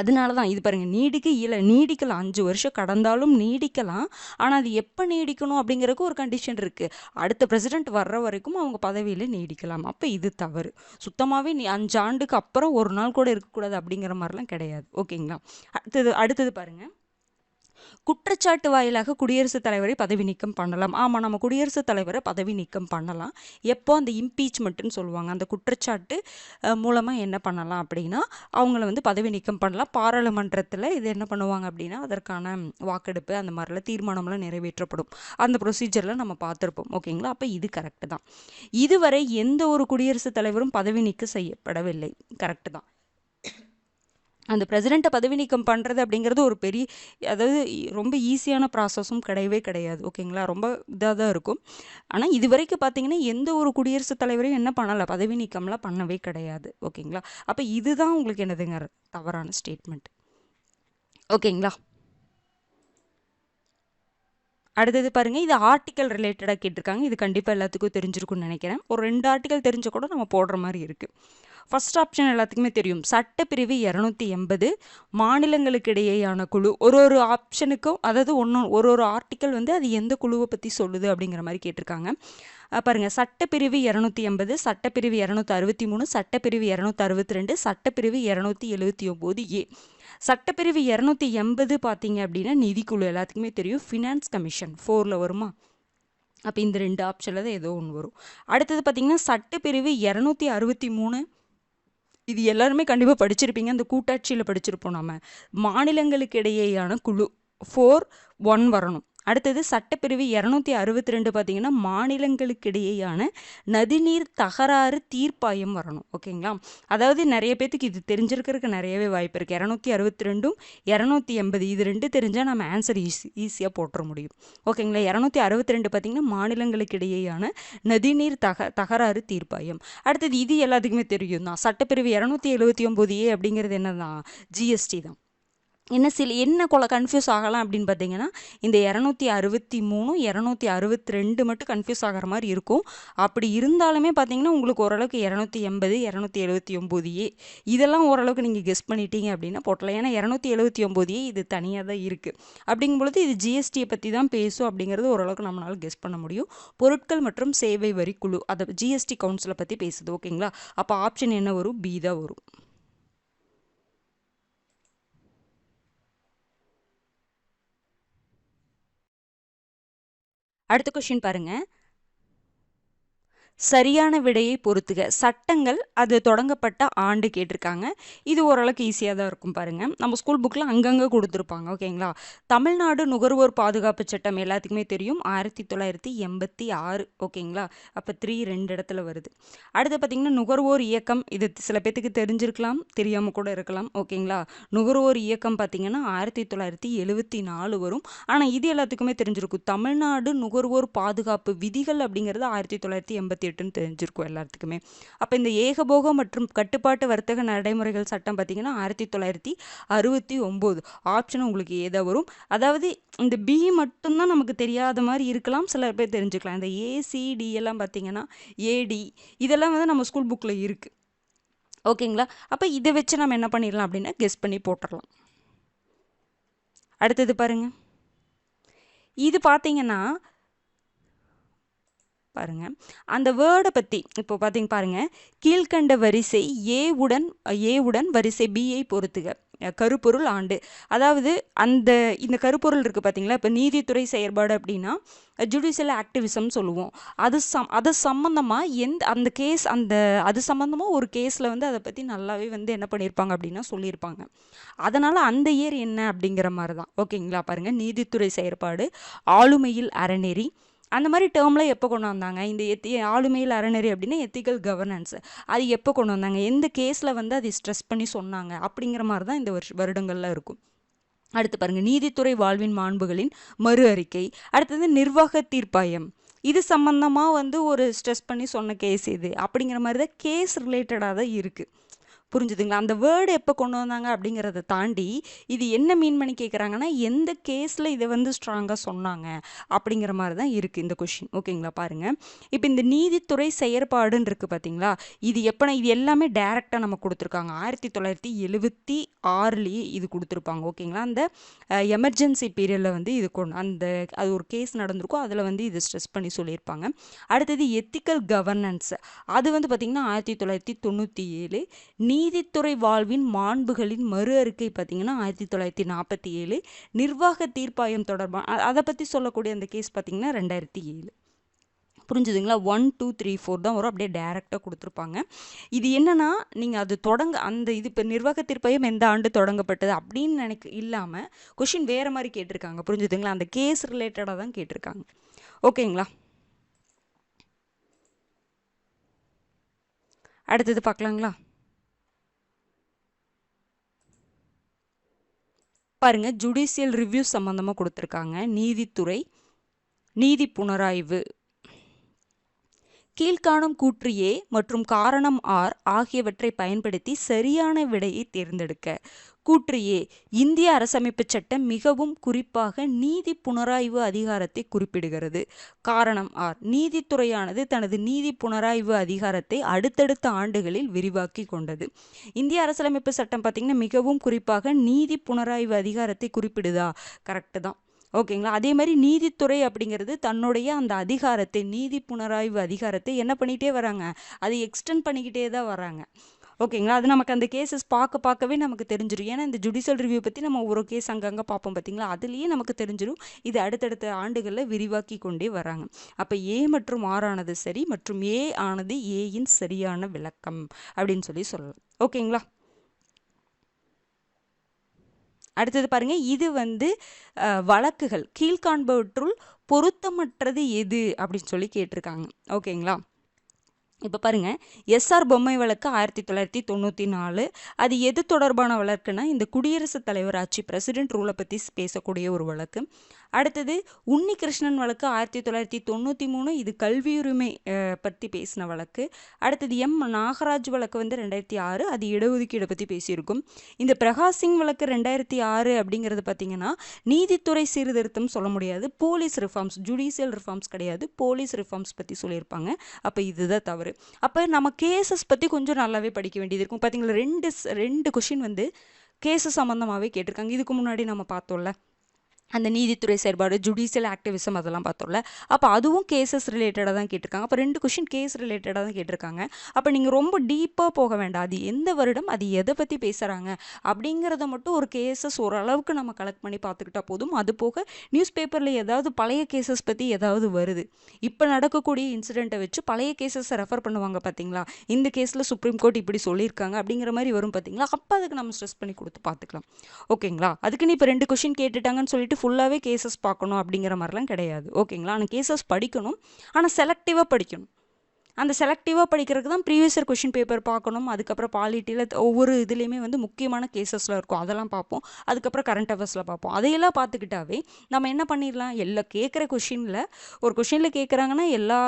S1: அதனால தான் இது பாருங்கள் நீடிக்க இல்லை நீடிக்கலாம். அஞ்சு வருஷம் கடந்தாலும் நீடிக்கலாம். ஆனால் அது எப்போ நீடிக்கணும் அப்படிங்கிறதுக்கு ஒரு கண்டிஷன் இருக்குது அடுத்த பிரசிடெண்ட் வர்ற வரைக்கும் அவங்க பதவியில் நீடிக்கலாம். அப்போ இது தவறு. சுத்தமாகவே நீ அஞ்சு ஆண்டுக்கு அப்புறம் ஒரு நாள் கூட இருக்கக்கூடாது அப்படிங்கிற மாதிரிலாம் கிடையாது. ஓகேங்களா? அடுத்தது அடுத்தது பாருங்கள் குற்றச்சாட்டு வாயிலாக குடியரசுத் தலைவரை பதவி நீக்கம் பண்ணலாம். ஆமாம் நம்ம குடியரசுத் தலைவரை பதவி நீக்கம் பண்ணலாம். எப்போ அந்த இம்பீச்மெண்ட்டுன்னு சொல்லுவாங்க. அந்த குற்றச்சாட்டு மூலமாக என்ன பண்ணலாம் அப்படின்னா அவங்கள வந்து பதவி நீக்கம் பண்ணலாம். பாராளுமன்றத்தில் இது என்ன பண்ணுவாங்க அப்படின்னா அதற்கான வாக்கெடுப்பு அந்த மாதிரிலாம் தீர்மானம்லாம் நிறைவேற்றப்படும். அந்த ப்ரொசீஜரில் நம்ம பார்த்துருப்போம். ஓகேங்களா? அப்போ இது கரெக்டு தான். இதுவரை எந்த ஒரு குடியரசுத் தலைவரும் பதவி நீக்கம் செய்யப்படவில்லை. கரெக்டு தான். அந்த பிரசிடெண்ட்டை பதவி நீக்கம் பண்ணுறது அப்படிங்கிறது ஒரு பெரிய அதாவது ரொம்ப ஈஸியான ப்ராசஸும் கிடையவே கிடையாது. ஓகேங்களா? ரொம்ப இதாக தான் இருக்கும். ஆனால் இது வரைக்கும் பார்த்தீங்கன்னா எந்த ஒரு குடியரசுத் தலைவரையும் என்ன பண்ணலை. பதவி நீக்கம்லாம் பண்ணவே கிடையாது. ஓகேங்களா? அப்போ இதுதான் உங்களுக்கு என்னதுங்க தவறான ஸ்டேட்மெண்ட் ஓகேங்களா? அடுத்தது பாருங்கள் இது ஆர்டிக்கல் ரிலேட்டடாக கேட்டிருக்காங்க. இது கண்டிப்பாக எல்லாத்துக்கும் தெரிஞ்சிருக்கும்னு நினைக்கிறேன். ஒரு ரெண்டு ஆர்டிக்கல் தெரிஞ்ச கூட நம்ம போடுற மாதிரி இருக்குது ஃபஸ்ட் ஆப்ஷன் எல்லாத்துக்குமே தெரியும். சட்டப்பிரிவு இரநூத்தி எண்பது. மாநிலங்களுக்கு இடையேயான குழு. ஒரு ஒரு ஆப்ஷனுக்கும் அதாவது ஒன்று ஒரு ஒரு ஆர்டிக்கல் வந்து அது எந்த குழுவை பற்றி சொல்லுது அப்படிங்கிற மாதிரி கேட்டிருக்காங்க. பாருங்கள் சட்டப்பிரிவு இரநூத்தி எண்பது சட்டப்பிரிவு இரநூத்தி அறுபத்தி மூணு சட்டப்பிரிவு இரநூத்தி அறுபத்தி ரெண்டு சட்டப்பிரிவு இரநூத்தி எழுபத்தி ஒம்பது ஏ. சட்டப்பிரிவு இரநூத்தி எண்பது பார்த்தீங்க அப்படின்னா நிதிக்குழு எல்லாத்துக்குமே தெரியும். ஃபினான்ஸ் கமிஷன் ஃபோரில் வருமா? அப்போ இந்த ரெண்டு ஆப்ஷனில் தான் ஏதோ ஒன்று வரும். அடுத்தது பார்த்திங்கன்னா சட்டப்பிரிவு இரநூத்தி அறுபத்தி மூணு இது எல்லாருமே கண்டிப்பாக படிச்சிருப்பீங்க. அந்த கூட்டாட்சியில் படிச்சிருப்போம் நம்ம மாநிலங்களுக்கு இடையேயான குழு ஃபோர் ஒன் வரணும். அடுத்தது சட்டப்பிரிவு இரநூத்தி அறுபத்தி ரெண்டு பார்த்தீங்கன்னா மாநிலங்களுக்கிடையேயான நதிநீர் தகராறு தீர்ப்பாயம் வரணும். ஓகேங்களா? அதாவது நிறைய பேத்துக்கு இது தெரிஞ்சிருக்கிறதுக்கு நிறையவே வாய்ப்பு இருக்குது இரநூத்தி அறுபத்தி ரெண்டும் இரநூத்தி எண்பது இது ரெண்டு தெரிஞ்சால் நம்ம ஆன்சர் ஈஸி ஈஸியாக போட்டுற முடியும். ஓகேங்களா? இரநூத்தி அறுபத்தி ரெண்டு பார்த்தீங்கன்னா மாநிலங்களுக்கிடையேயான நதிநீர் தக தகராறு தீர்ப்பாயம். அடுத்தது இது எல்லாத்துக்குமே தெரியும் தான். சட்டப்பிரிவு இரநூத்தி எழுபத்தி ஒம்பது ஏ அப்படிங்கிறது என்னதான்? ஜிஎஸ்டி தான். என்ன சில என்ன கொல கன்ஃபியூஸ் ஆகலாம் அப்படின்னு பார்த்தீங்கன்னா இந்த இரநூத்தி அறுபத்தி மூணு இரநூத்தி அறுபத்தி ரெண்டு மட்டும் கன்ஃபியூஸ் ஆகிற மாதிரி இருக்கும். அப்படி இருந்தாலுமே பார்த்தீங்கன்னா உங்களுக்கு ஓரளவுக்கு இரநூத்தி எண்பது இரநூத்தி எழுபத்தி ஒம்பது ஏ இதெல்லாம் ஓரளவுக்கு நீங்கள் கெஸ் பண்ணிட்டீங்க அப்படின்னா போட்டலாம். ஏன்னா இரநூத்தி எழுபத்தி ஒம்பது ஏ இது தனியாக தான் இருக்குது அப்படிங்கும் பொழுது இது ஜிஎஸ்டியை பற்றி தான் பேசும் அப்படிங்கிறது ஓரளவுக்கு நம்மளால் கெஸ் பண்ண முடியும். பொருட்கள் மற்றும் சேவை வரி குழு அதை ஜிஎஸ்டி கவுன்சிலை பற்றி பேசுது. ஓகேங்களா? அப்போ ஆப்ஷன் என்ன வரும்? பி தான் வரும். அடுத்த கொஷின் பாருங்க. சரியான விடையை பொறுத்துக. சட்டங்கள் அது தொடங்கப்பட்ட ஆண்டு கேட்டிருக்காங்க. இது ஓரளவுக்கு ஈஸியாக தான் இருக்கும் பாருங்கள் நம்ம ஸ்கூல் புக்கில் அங்கங்கே கொடுத்துருப்பாங்க ஓகேங்களா? தமிழ்நாடு நுகர்வோர் பாதுகாப்பு சட்டம் எல்லாத்துக்குமே தெரியும். ஆயிரத்தி தொள்ளாயிரத்தி எண்பத்தி ஆறு ஓகேங்களா? அப்போ த்ரீ ரெண்டு இடத்துல வருது. அடுத்து பார்த்திங்கன்னா நுகர்வோர் இயக்கம். இது சில பேத்துக்கு தெரிஞ்சிருக்கலாம் தெரியாமல் கூட இருக்கலாம் ஓகேங்களா? நுகர்வோர் இயக்கம் பார்த்திங்கன்னா ஆயிரத்தி தொள்ளாயிரத்தி எழுபத்தி நாலு வரும். ஆனால் இது எல்லாத்துக்குமே தெரிஞ்சிருக்கும். தமிழ்நாடு நுகர்வோர் பாதுகாப்பு விதிகள் அப்படிங்கிறது ஆயிரத்தி தொள்ளாயிரத்தி எண்பத்தி எட்டுன்னு தெரிஞ்சிருக்கும் எல்லாத்துக்குமே. அப்போ இந்த ஏகபோக மற்றும் கட்டுப்பாட்டு வர்த்தக நடைமுறைகள் சட்டம் பார்த்திங்கன்னா ஆயிரத்தி தொள்ளாயிரத்தி அறுபத்தி ஒம்பது. ஆப்ஷன் உங்களுக்கு ஏதோ வரும். அதாவது இந்த பி மட்டும்தான் நமக்கு தெரியாத மாதிரி இருக்கலாம். சில பேர் தெரிஞ்சுக்கலாம். இந்த ஏசிடி எல்லாம் பார்த்திங்கன்னா ஏடி இதெல்லாம் வந்து நம்ம ஸ்கூல் புக்கில் இருக்குது ஓகேங்களா? அப்போ இதை வச்சு நம்ம என்ன பண்ணிடலாம் அப்படின்னா கெஸ் பண்ணி போட்டுடலாம். அடுத்தது பாருங்கள் இது பார்த்தீங்கன்னா பாருங்கள் அந்த வேர்டை பற்றி இப்போ பார்த்தீங்க பாருங்கள் கீழ்கண்ட வரிசை ஏ உடன் ஏ உடன் வரிசை பியை பொறுத்துக. கருப்பொருள் ஆண்டு. அதாவது அந்த இந்த கருப்பொருள் இருக்குது பார்த்தீங்களா இப்போ நீதித்துறை செயற்பாடு அப்படின்னா ஜுடிஷியல் ஆக்டிவிசம் சொல்லுவோம். அது சம் அது சம்மந்தமாக எந்த அந்த கேஸ் அந்த அது சம்மந்தமாக ஒரு கேஸில் வந்து அதை பற்றி நல்லாவே வந்து என்ன பண்ணியிருப்பாங்க அப்படின்னா சொல்லியிருப்பாங்க அதனால் அந்த இயர் என்ன அப்படிங்கிற மாதிரி தான் ஓகேங்களா? பாருங்கள் நீதித்துறை செயற்பாடு ஆளுமையில் அறநெறி அந்த மாதிரி டேர்மில் எப்போ கொண்டு வந்தாங்க? இந்த எத்தி ஆளுமையில் அறநெறி அப்படின்னா எத்திக்கல் கவர்னன்ஸ் அது எப்போ கொண்டு வந்தாங்க? எந்த கேஸில் வந்து அதை ஸ்ட்ரெஸ் பண்ணி சொன்னாங்க? அப்படிங்கிற மாதிரி தான் இந்த வருஷ வருடங்களில் இருக்கும். அடுத்து பாருங்கள் நீதித்துறை வாழ்வின் மாண்புகளின் மறு அறிக்கை. அடுத்தது நிர்வாக தீர்ப்பாயம். இது சம்மந்தமாக வந்து ஒரு ஸ்ட்ரெஸ் பண்ணி சொன்ன கேஸ் இது. அப்படிங்கிற மாதிரி தான் கேஸ் ரிலேட்டடாக தான் இருக்குது புரிஞ்சுதுங்களா? அந்த வேர்டு எப்போ கொண்டு வந்தாங்க அப்படிங்கிறத தாண்டி இது என்ன மீன் பண்ணி கேட்குறாங்கன்னா எந்த கேஸில் இதை வந்து ஸ்ட்ராங்காக சொன்னாங்க அப்படிங்கிற மாதிரி தான் இருக்குது இந்த கொஷின் ஓகேங்களா? பாருங்கள் இப்போ இந்த நீதித்துறை செயற்பாடுன்னு இருக்குது பார்த்தீங்களா இது எப்போ இது எல்லாமே டேரெக்டாக நம்ம கொடுத்துருக்காங்க. ஆயிரத்தி தொள்ளாயிரத்தி எழுபத்தி ஆறுலேயே இது கொடுத்துருப்பாங்க. ஓகேங்களா? அந்த எமர்ஜென்சி பீரியடில் வந்து இது கொண்டு அந்த அது ஒரு கேஸ் நடந்திருக்கும். அதில் வந்து இது ஸ்ட்ரெஸ் பண்ணி சொல்லியிருப்பாங்க. அடுத்தது எத்திக்கல் கவர்னன்ஸ் அது வந்து பார்த்திங்கன்னா ஆயிரத்தி தொள்ளாயிரத்தி தொண்ணூற்றி ஏழு நீதித்துறை வாழ்வின் மாண்புகளின் மறு அறிக்கை பார்த்தீங்கன்னா ஆயிரத்தி தொள்ளாயிரத்தி நாற்பத்தி ஏழு. நிர்வாக தீர்ப்பாயம் தொடர்பான அதை பற்றி சொல்லக்கூடிய அந்த கேஸ் பார்த்தீங்கன்னா ரெண்டாயிரத்தி ஏழு. புரிஞ்சுதுங்களா? ஒன் டூ த்ரீ ஃபோர் தான் வரும். அப்படியே டேரெக்டாக கொடுத்துருப்பாங்க. இது என்னென்னா நீங்கள் அது தொடங்க அந்த இது இப்போ நிர்வாக தீர்ப்பையும் எந்த ஆண்டு தொடங்கப்பட்டது அப்படின்னு நினைக்க இல்லாமல் கொஷின் வேறு மாதிரி கேட்டிருக்காங்க. புரிஞ்சுதுங்களா? அந்த கேஸ் ரிலேட்டடாக தான் கேட்டிருக்காங்க. ஓகேங்களா? அடுத்தது பார்க்கலாங்களா? பாருங்க ஜுடிஷியல் ரிவ்யூ சம்மந்தமாக கொடுத்துருக்காங்க. நீதித்துறை நீதி புனராய்வு. கீழ்காணும் கூற்று ஏ மற்றும் காரணம் ஆர் ஆகியவற்றை பயன்படுத்தி சரியான விடையை தேர்ந்தெடுக்க. கூற்று இந்திய அரசமைப்பு சட்டம் மிகவும் குறிப்பாக நீதி புனராய்வு அதிகாரத்தை குறிப்பிடுகிறது. காரணம் ஆர். நீதித்துறையானது தனது நீதி புனராய்வு அதிகாரத்தை அடுத்தடுத்த ஆண்டுகளில் விரிவாக்கி கொண்டது. இந்திய அரசியலமைப்பு சட்டம் பார்த்திங்கன்னா மிகவும் குறிப்பாக நீதி புனராய்வு அதிகாரத்தை குறிப்பிடுதா? கரெக்டு தான். ஓகேங்களா? அதே மாதிரி நீதித்துறை அப்படிங்கிறது தன்னுடைய அந்த அதிகாரத்தை நீதி புனராய்வு அதிகாரத்தை என்ன பண்ணிகிட்டே வராங்க? அதை எக்ஸ்டெண்ட் பண்ணிக்கிட்டே தான் வராங்க. ஓகேங்களா? அது நமக்கு அந்த கேசஸ் பார்க்க பார்க்கவே நமக்கு தெரிஞ்சிடும் ஏன்னா இந்த ஜுடிஷியல் ரிவ்யூ பற்றி நம்ம ஒரு கேஸ் அங்கங்கே பார்ப்போம் பார்த்தீங்களா அதுலேயே நமக்கு தெரிஞ்சிடும் இது அடுத்தடுத்த ஆண்டுகளில் விரிவாக்கி கொண்டே வராங்க அப்போ ஏ மற்றும் ஆர் ஆனது சரி மற்றும் ஏ ஆனது ஏயின் சரியான விளக்கம் அப்படின்னு சொல்லி சொல்லலாம். ஓகேங்களா? அடுத்தது பாருங்க. இது வந்து வழக்குகள். கீழ்காண்பவற்றுள் பொருத்தமற்றது எது அப்படின்னு சொல்லி கேட்டிருக்காங்க. ஓகேங்களா? இப்போ பாருங்கள் எஸ்ஆர் பொம்மை வழக்கு ஆயிரத்தி தொள்ளாயிரத்தி தொண்ணூற்றி நாலு. அது எது தொடர்பான வழக்குன்னா இந்த குடியரசுத் தலைவர் ஆட்சி பிரசிடென்ட் ரூலை பற்றி பேசக்கூடிய ஒரு வழக்கு. அடுத்தது உன்னிகிருஷ்ணன் வழக்கு ஆயிரத்தி தொள்ளாயிரத்தி தொண்ணூற்றி மூணு. இது கல்வியுரிமை பற்றி பேசின வழக்கு. அடுத்தது எம். நாகராஜ் வழக்கு வந்து ரெண்டாயிரத்தி ஆறு. அது இடஒதுக்கீடு பற்றி பேசியிருக்கும். இந்த பிரகாஷ் சிங் வழக்கு ரெண்டாயிரத்தி ஆறு அப்படிங்கிறது பார்த்தீங்கன்னா நீதித்துறை சீர்திருத்தம் சொல்ல முடியாது. போலீஸ் ரிஃபார்ம்ஸ் ஜுடிஷியல் ரிஃபார்ம்ஸ் கிடையாது. போலீஸ் ரிஃபார்ம்ஸ் பற்றி சொல்லியிருப்பாங்க. அப்போ இதுதான் தவறு. அப்போ நம்ம கேசஸ் பற்றி கொஞ்சம் நல்லாவே படிக்க வேண்டியது இருக்கும். பார்த்தீங்களா ரெண்டு ரெண்டு கொஷின் வந்து கேசஸ் சம்மந்தமாகவே கேட்டிருக்காங்க. இதுக்கு முன்னாடி நம்ம பார்த்தோம்ல. அந்த நீதித்துறை செயற்பாடு ஜுடிஷியல் ஆக்டிவிசம் அதெல்லாம் பார்த்தோம்ல. அப்போ அதுவும் கேசஸ் ரிலேட்டடாக தான் கேட்டிருக்காங்க. அப்போ ரெண்டு கொஷின் கேஸ் ரிலேட்டடாக தான் கேட்டிருக்காங்க. அப்போ நீங்கள் ரொம்ப டீப்பாக போக வேண்டாம். அது எந்த வருடம் அது எதை பற்றி பேசுகிறாங்க அப்படிங்கிறத மட்டும் ஒரு கேசஸ் ஓரளவுக்கு நம்ம கலெக்ட் பண்ணி பார்த்துக்கிட்டா போதும். அது போக நியூஸ் பேப்பரில் ஏதாவது பழைய கேசஸ் பற்றி ஏதாவது வருது. இப்போ நடக்கக்கூடிய இன்சிடெண்ட்டை வச்சு பழைய கேசஸை ரெஃபர் பண்ணுவாங்க பார்த்தீங்களா? இந்த கேஸில் சுப்ரீம் கோர்ட் இப்படி சொல்லியிருக்காங்க அப்படிங்கிற மாதிரி வரும் பார்த்தீங்களா? அப்போ அதுக்கு நம்ம ஸ்ட்ரெஸ் பண்ணி கொடுத்து பார்த்துக்கலாம். ஓகேங்களா அதுக்குன்னு இப்போ ரெண்டு கொஷின் கேட்டுட்டாங்கன்னு சொல்லிட்டு ஃபுல்லாகவே கேசஸ் பார்க்கணும் அப்படிங்கிற மாதிரிலாம் கிடையாது. ஓகேங்களா ஆனால் கேசஸ் படிக்கணும். ஆனால் செலக்டிவாக படிக்கணும். அந்த செலக்டிவாக படிக்கிறதுக்கு தான் ப்ரீவியஸ் இயர் கொஷின் பேப்பர் பார்க்கணும். அதுக்கப்புறம் பாலிட்டியில் ஒவ்வொரு இதுலேயுமே வந்து முக்கியமான கேசஸில் இருக்கும். அதெல்லாம் பார்ப்போம். அதுக்கப்புறம் கரண்ட் அஃபேர்ஸில் பார்ப்போம். அதையெல்லாம் பார்த்துக்கிட்டாவே நம்ம என்ன பண்ணிடலாம்? எல்லா கேட்குற கொஷினில் ஒரு கொஷினில் கேட்குறாங்கன்னா எல்லா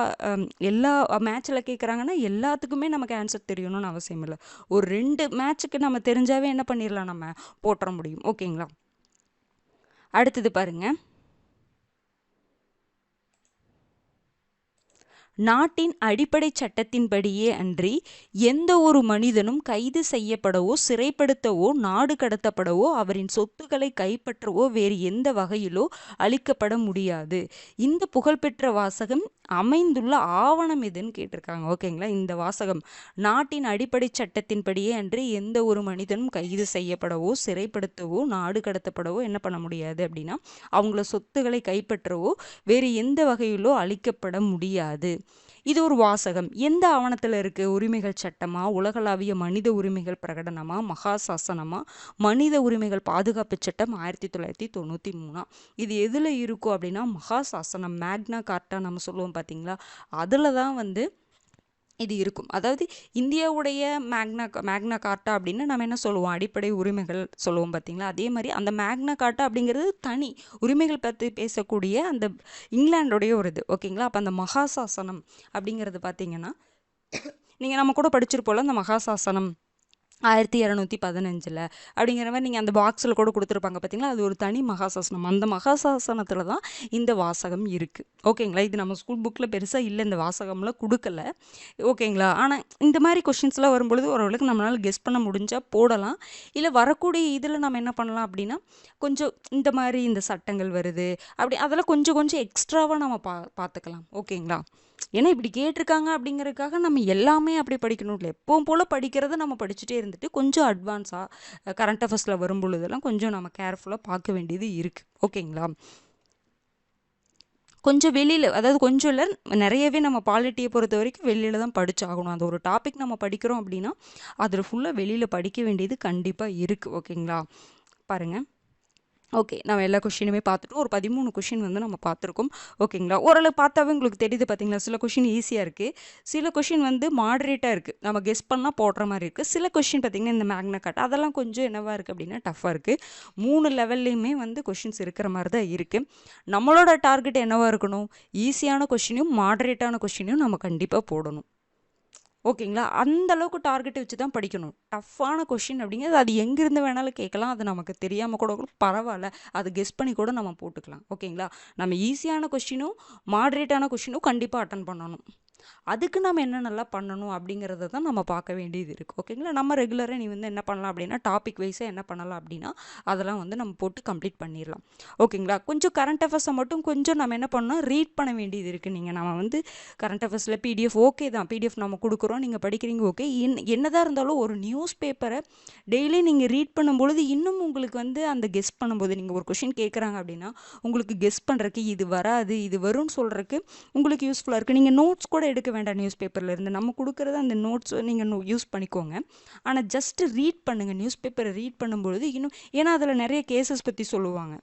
S1: எல்லா மேட்ச்சில் கேட்குறாங்கன்னா எல்லாத்துக்குமே நமக்கு ஆன்சர் தெரியணும்னு அவசியம் இல்லை. ஒரு ரெண்டு மேட்ச்சுக்கு நம்ம தெரிஞ்சாவே என்ன பண்ணிடலாம் நம்ம? போட்டுற முடியும். ஓகேங்களா அடுத்தது பாருங்க. நாட்டின் அடிப்படை சட்டத்தின்படியே அன்றி எந்த ஒரு மனிதனும் கைது செய்யப்படவோ சிறைப்படுத்தவோ நாடு கடத்தப்படவோ அவரின் சொத்துக்களை கைப்பற்றவோ வேறு எந்த வகையிலோ அளிக்கப்பட முடியாது. இந்த புகழ்பெற்ற வாசகம் அமைந்துள்ள ஆவணம் எதுன்னு கேட்டிருக்காங்க. ஓகேங்களா? இந்த வாசகம் நாட்டின் அடிப்படை சட்டத்தின்படியே அன்றி எந்த ஒரு மனிதனும் கைது செய்யப்படவோ சிறைப்படுத்தவோ நாடு கடத்தப்படவோ என்ன பண்ண முடியாது அப்படின்னா அவங்கள சொத்துக்களை கைப்பற்றவோ வேறு எந்த வகையிலோ அளிக்கப்பட முடியாது. இது ஒரு வாசகம். எந்த ஆவணத்தில் இருக்க? உரிமைகள் சட்டமா? உலகளாவிய மனித உரிமைகள் பிரகடனமா? மகாசாசனமா? மனித உரிமைகள் பாதுகாப்பு சட்டம் ஆயிரத்தி தொள்ளாயிரத்தி தொண்ணூற்றி மூணா. இது எதில் இருக்கும் அப்படின்னா மகா சாசனம் மேக்னா கார்ட்டா நம்ம சொல்லுவோம் பார்த்தீங்களா அதில் தான் வந்து இது இருக்கும். அதாவது இந்தியாவுடைய மேக்னா மேக்னா கார்ட்டா அப்படின்னு நம்ம என்ன சொல்லுவோம்? அடிப்படை உரிமைகள் சொல்லுவோம் பார்த்தீங்களா? அதே மாதிரி அந்த மேக்னா கார்ட்டா அப்படிங்கிறது தனி உரிமைகள் பற்றி பேசக்கூடிய அந்த இங்கிலாண்டோடைய ஒரு இது. ஓகேங்களா? அப்போ அந்த மகாசாசனம் அப்படிங்கிறது பார்த்தீங்கன்னா நீங்கள் நம்ம கூட படிச்சிருப்போம்ல அந்த மகாசாசனம். ஆயிரத்தி இரநூத்தி பதினஞ்சில். அப்படிங்கிற மாதிரி நீங்கள் அந்த பாக்ஸில் கூட கொடுத்துருப்பாங்க பார்த்தீங்களா அது ஒரு தனி மகாசாசனம். அந்த மகாசாசனத்தில் தான் இந்த வாசகம் இருக்குது ஓகேங்களா? இது நம்ம ஸ்கூல் புக்கில் பெருசாக இல்லை இந்த வாசகம்லாம் கொடுக்கல. ஓகேங்களா? ஆனால் இந்த மாதிரி கொஷின்ஸ்லாம் வரும்பொழுது ஓரளவுக்கு நம்மளால் கெஸ் பண்ண முடிஞ்சால் போடலாம். இல்லை வரக்கூடிய இதில் நம்ம என்ன பண்ணலாம் அப்படின்னா கொஞ்சம் இந்த மாதிரி இந்த சட்டங்கள் வருது. அப்படி அதெல்லாம் கொஞ்சம் கொஞ்சம் எக்ஸ்ட்ராவாக நம்ம பா பார்த்துக்கலாம். ஓகேங்களா? ஏன்னா இப்படி கேட்டிருக்காங்க அப்படிங்கிறதுக்காக நம்ம எல்லாமே அப்படி படிக்கணும் இல்லை. எப்பவும் போல் படிக்கிறத நம்ம படிச்சுட்டே இருந்துட்டு கொஞ்சம் அட்வான்ஸாக கரண்ட் அஃபேர்ஸில் வரும் பொழுதெல்லாம் கொஞ்சம் நம்ம கேர்ஃபுல்லாக பார்க்க வேண்டியது இருக்குது ஓகேங்களா கொஞ்சம் வெளியில் அதாவது கொஞ்சம் இல்லை நிறையவே நம்ம பாலிட்டியை பொறுத்த வரைக்கும் வெளியில் தான் படிச்சாகணும். அந்த ஒரு டாபிக் நம்ம படிக்கிறோம் அப்படின்னா அதில் ஃபுல்லாக வெளியில் படிக்க வேண்டியது கண்டிப்பாக இருக்குது ஓகேங்களா பாருங்கள் ஓகே நம்ம எல்லா கொஷினுமே பார்த்துட்டோம் ஒரு பதிமூணு கொஷின் வந்து நம்ம பார்த்துருக்கோம். ஓகேங்களா ஓரளவு பார்த்தாவே உங்களுக்கு தெரியுது பார்த்தீங்களா சில கொஷின் ஈஸியாக இருக்குது சில கொஷின் வந்து மாடரேட்டாக இருக்குது நம்ம கெஸ் பண்ணால் போடுற மாதிரி இருக்குது சில கொஷின் பார்த்திங்கன்னா இந்த மேக்னா கட் அதெல்லாம் கொஞ்சம் என்னவாக இருக்குது அப்படின்னா டஃப்பாக இருக்குது மூணு லெவல்லையுமே வந்து கொஷின்ஸ் இருக்கிற மாதிரி தான் இருக்குது நம்மளோட டார்கெட் என்னவாக இருக்கணும்? ஈஸியான கொஷினையும் மாடரேட்டான கொஷினையும் நம்ம கண்டிப்பாக போடணும். ஓகேங்களா? அந்த அளவுக்கு டார்கெட் வச்சு தான் படிக்கணும் டஃப்பான கொஷின் அப்படிங்கிறது அது எங்கேருந்து வேணாலும் கேட்கலாம். அது நமக்கு தெரியாமல் கூட கூட பரவாயில்ல. அது கெஸ் பண்ணி கூட நம்ம போட்டுக்கலாம். ஓகேங்களா? நம்ம ஈஸியான கொஷினும் மாடரேட்டான கொஷினும் கண்டிப்பாக அட்டன் பண்ணணும். அதுக்கு நம்ம என்னென்னலாம் பண்ணணும் அப்படிங்கிறத தான் நம்ம பார்க்க வேண்டியது இருக்குது ஓகேங்களா? நம்ம ரெகுலராக நீ வந்து என்ன பண்ணலாம் அப்படின்னா டாபிக் வைஸாக என்ன பண்ணலாம் அப்படின்னா அதெல்லாம் வந்து நம்ம போட்டு கம்ப்ளீட் பண்ணிடலாம். ஓகேங்களா? கொஞ்சம் கரண்ட் அஃபேர்ஸை மட்டும் கொஞ்சம் நம்ம என்ன பண்ணணும் ரீட் பண்ண வேண்டியது இருக்குது நீங்கள் நம்ம வந்து கரண்ட் அஃபேர்ஸில் பிடிஎஃப் ஓகே தான். பிடிஎஃப் நம்ம கொடுக்குறோம் நீங்கள் படிக்கிறீங்க ஓகே என் என்னதான் இருந்தாலும் ஒரு நியூஸ் பேப்பரை டெய்லி நீங்கள் ரீட் பண்ணும்பொழுது இன்னும் உங்களுக்கு வந்து அந்த கெஸ் பண்ணும்போது நீங்கள் ஒரு கொஷின் கேட்குறாங்க அப்படின்னா உங்களுக்கு கெஸ் பண்ணுறக்கு இது வராது இது வரும்னு சொல்கிறதுக்கு உங்களுக்கு யூஸ்ஃபுல்லாக இருக்குது நீங்கள் நோட்ஸ் கூட எடுக்க வேண்டாம் நியூஸ் பேப்பரில் இருந்து. நம்ம கொடுக்குறது அந்த நோட்ஸ் நீங்கள் யூஸ் பண்ணிக்கோங்க. ஆனால் ஜஸ்ட்டு ரீட் பண்ணுங்கள் நியூஸ் பேப்பரை ரீட் பண்ணும்பொழுது இன்னும் ஏன்னா அதில் நிறைய கேசஸ் பற்றி சொல்லுவாங்க.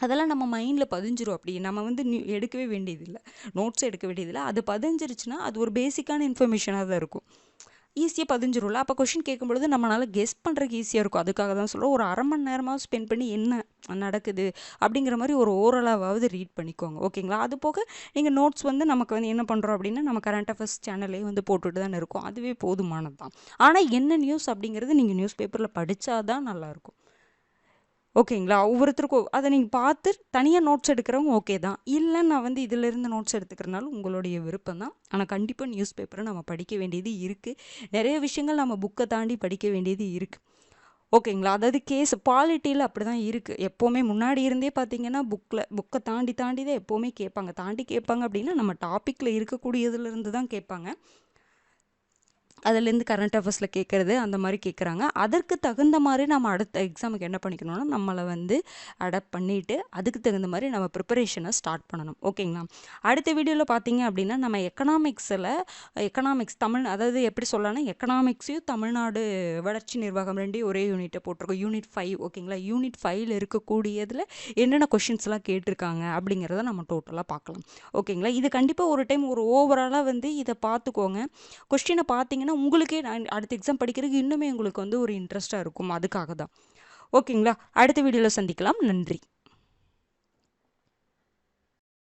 S1: அதெல்லாம் நம்ம மைண்டில் பதிஞ்சிரும் அப்படி. நம்ம வந்து நியூ எடுக்கவே வேண்டியதில்லை. நோட்ஸ் எடுக்க வேண்டியதில்லை. அது பதிஞ்சிருச்சுன்னா அது ஒரு பேசிக்கான இன்ஃபர்மேஷனாக தான் இருக்கும். ஈஸியாக பதிஞ்சிரும்ல. அப்போ கொஷின் கேட்கும்பொழுது நம்மளால் கெஸ் பண்ணுறதுக்கு ஈஸியாக இருக்கும். அதுக்காக தான் சொல்கிறோம் ஒரு அரை மணி நேரமாக ஸ்பெண்ட் பண்ணி என்ன நடக்குது அப்படிங்கிற மாதிரி ஒரு ஓரளவாவது ரீட் பண்ணிக்கோங்க. ஓகேங்களா அது போக நீங்கள் நோட்ஸ் வந்து நமக்கு வந்து என்ன பண்ணுறோம் அப்படின்னா நம்ம கரண்ட் அஃபேர்ஸ் சேனல்லே வந்து போட்டுட்டு தானே இருக்கும். அதுவே போதுமானது தான் ஆனால் என்ன நியூஸ் அப்படிங்கிறது நீங்கள் நியூஸ் பேப்பரில் படித்தா தான் நல்லாயிருக்கும் ஓகேங்களா? ஒவ்வொருத்தருக்கும் அதை நீங்கள் பார்த்து தனியாக நோட்ஸ் எடுக்கிறவங்க ஓகே தான். இல்லை நான் வந்து இதிலிருந்து நோட்ஸ் எடுத்துக்கிறனாலும் உங்களுடைய விருப்பம் தான். ஆனால் கண்டிப்பாக நியூஸ் பேப்பரை நம்ம படிக்க வேண்டியது இருக்குது நிறைய விஷயங்கள் நம்ம புக்கை தாண்டி படிக்க வேண்டியது இருக்குது ஓகேங்களா? அதாவது கேஸ் பாலிட்டியில் அப்படி தான் இருக்குது எப்போவுமே முன்னாடி இருந்தே பார்த்தீங்கன்னா புக்கில் புக்கை தாண்டி தாண்டி தான் எப்போவுமே கேட்பாங்க. தாண்டி கேட்பாங்க அப்படின்னா நம்ம டாப்பிக்கில் இருக்கக்கூடியதுலேருந்து தான் கேட்பாங்க. அதுலேருந்து கரண்ட் அஃபேர்ஸில் கேட்குறது அந்த மாதிரி கேட்குறாங்க. அதற்கு தகுந்த மாதிரி நம்ம அடுத்த எக்ஸாமுக்கு என்ன பண்ணிக்கணும்னா நம்மளை வந்து அடாப்ட் பண்ணிவிட்டு அதுக்கு தகுந்த மாதிரி நம்ம ப்ரிப்பரேஷனை ஸ்டார்ட் பண்ணணும். ஓகேங்களா? அடுத்த வீடியோவில் பார்த்தீங்க அப்படின்னா நம்ம எக்கனாமிக்ஸில் எக்கனாமிக்ஸ் தமிழ் அதாவது எப்படி சொல்லலாம்னா எக்கனாமிக்ஸையும் தமிழ்நாடு வளர்ச்சி நிர்வாகம் ரெண்டையும் ஒரே யூனிட்டை போட்டிருக்கோம். யூனிட் ஃபைவ் ஓகேங்களா? யூனிட் ஃபைவ்ல இருக்கக்கூடியதில் என்னென்ன கொஷின்ஸ்லாம் கேட்டிருக்காங்க அப்படிங்கிறத நம்ம டோட்டலாக பார்க்கலாம். ஓகேங்களா? இது கண்டிப்பாக ஒரு டைம் ஒரு ஓவராலாக வந்து இதை பார்த்துக்கோங்க. கொஸ்டினை பார்த்தீங்கன்னா உங்களுக்கே நான் அடுத்த எக்ஸாம் படிக்கிறதுக்கு இன்னுமே உங்களுக்கு வந்து ஒரு இன்ட்ரெஸ்ட்டாக இருக்கும். அதுக்காக தான் ஓகேங்களா? அடுத்த வீடியோவில் சந்திக்கலாம். நன்றி.